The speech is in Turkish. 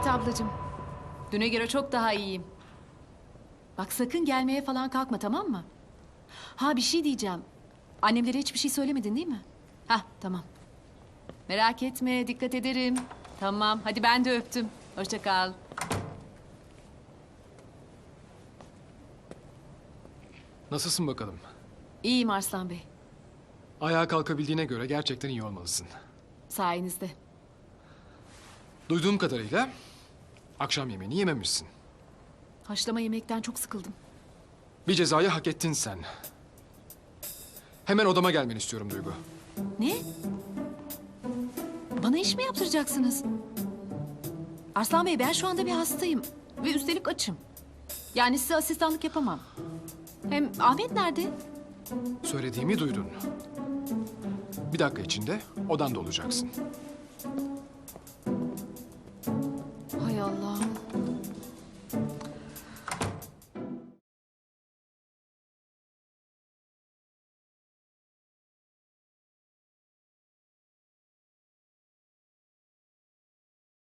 Evet ablacığım. Düne göre çok daha iyiyim. Bak sakın gelmeye falan kalkma tamam mı? Ha bir şey diyeceğim. Annemlere hiçbir şey söylemedin değil mi? Ha tamam. Merak etme dikkat ederim. Tamam hadi ben de öptüm. Hoşça kal. Nasılsın bakalım? İyiyim Arslan Bey. Ayağa kalkabildiğine göre gerçekten iyi olmalısın. Sayenizde. Duyduğum kadarıyla akşam yemeğini yememişsin. Haşlama yemekten çok sıkıldım. Bir cezayı hak ettin sen. Hemen odama gelmeni istiyorum Duygu. Ne? Bana iş mi yaptıracaksınız? Arslan Bey ben şu anda bir hastayım. Ve üstelik açım. Yani size asistanlık yapamam. Hem Ahmet nerede? Söylediğimi duydun. Bir dakika içinde odanda olacaksın.